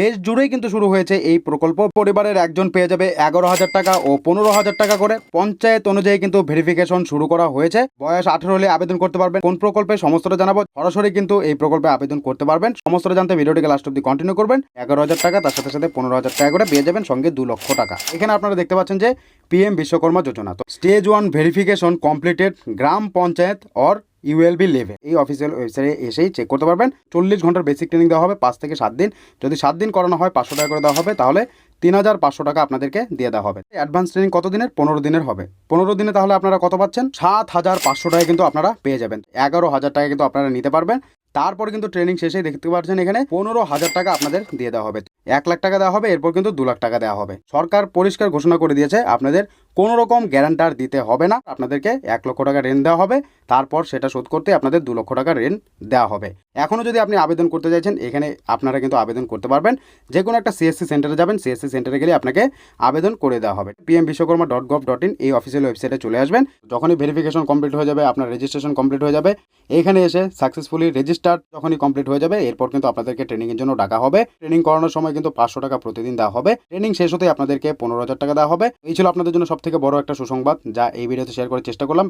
দেশ জুড়েই কিন্তু শুরু হয়েছে এই প্রকল্প। পরিবারের একজন পেয়ে যাবে এগারো হাজার টাকা ও পনেরো হাজার টাকা করে। পঞ্চায়েত অনুযায়ী কিন্তু ভেরিফিকেশন শুরু করা হয়েছে। বয়স আঠারো হলে আবেদন করতে পারবেন। কোন প্রকল্পে সমস্তটা জানাব সরাসরি কিন্তু এই প্রকল্পে আবেদন করতে পারবেন। সমস্তটা জানতে ভিডিওটিকে লাস্ট অব্দি কন্টিনিউ করবেন। এগারো হাজার টাকা, তার সাথে সাথে পনেরো হাজার টাকা করে পেয়ে যাবেন সঙ্গে দু লক্ষ টাকা। এখানে আপনারা দেখতে পাচ্ছেন যে পিএম বিশ্বকর্মা যোজনা। তো stage one verification completed gram panchayat or ULB level এই অফিসিয়াল ওয়েবসাইটে এসেই চেক করতে পারবেন। চল্লিশ ঘণ্টার বেসিক ট্রেনিং দেওয়া হবে, পাঁচ থেকে সাত দিন। যদি সাত দিন করানো হয়, পাঁচশো টাকা করে দেওয়া হবে, তাহলে তিন হাজার পাঁচশো টাকা আপনাদেরকে দিয়ে দেওয়া হবে। অ্যাডভান্স ট্রেনিং কত দিনের? পনেরো দিনের হবে। পনেরো দিনে তাহলে আপনারা কত পাচ্ছেন? সাত হাজার পাঁচশো টাকা কিন্তু আপনারা পেয়ে যাবেন। এগারো হাজার টাকা কিন্তু আপনারা নিতে পারবেন। তারপর কিন্তু ট্রেনিং শেষে দেখতে পাচ্ছেন এখানে পনেরো হাজার টাকা আপনাদের দিয়ে দেওয়া হবে। এক লাখ টাকা দেওয়া হবে, এরপর কিন্তু দু লাখ টাকা দেওয়া হবে। সরকার পরিষ্কার ঘোষণা করে দিয়েছে, আপনাদের কোনো রকম গ্যারান্টার দিতে হবে না। আপনাদেরকে এক লক্ষ টাকা ঋণ দেওয়া হবে। তারপর সেটা শোধ করতে আপনাদের দু লক্ষ টাকা ঋণ দেওয়া হবে। এখনও যদি আপনি আবেদন করতে চাইছেন, এখানে আপনারা কিন্তু আবেদন করতে পারবেন। যে কোনো একটা সিএসসি সেন্টারে যাবেন। সিএসসি সেন্টারে গেলে আপনাকে আবেদন করে দেওয়া হবে। PM Vishwakarma dot gov dot in এই অফিসিয়াল ওয়েবসাইটে চলে আসবেন। যখনই ভেরিফিকেশন কমপ্লিট হয়ে যাবে, আপনার রেজিস্ট্রেশন কমপ্লিট হয়ে যাবে। এখানে এসে সাকসেসফুলি রেজিস্টার যখনই কমপ্লিট হয়ে যাবে, এরপর কিন্তু আপনাদেরকে ট্রেনিংয়ের জন্য ডাকা হবে। ট্রেনিং করানোর সময় কিন্তু পাঁচশো টাকা প্রতিদিন দেওয়া হবে। ট্রেনিং শেষ হতে আপনাদেরকে পনেরো হাজার টাকা দেওয়া হবে। এই ছিল আপনাদের জন্য সব থেকে বড় একটা সুসংবাদ যা এই ভিডিওতে শেয়ার করার চেষ্টা করলাম।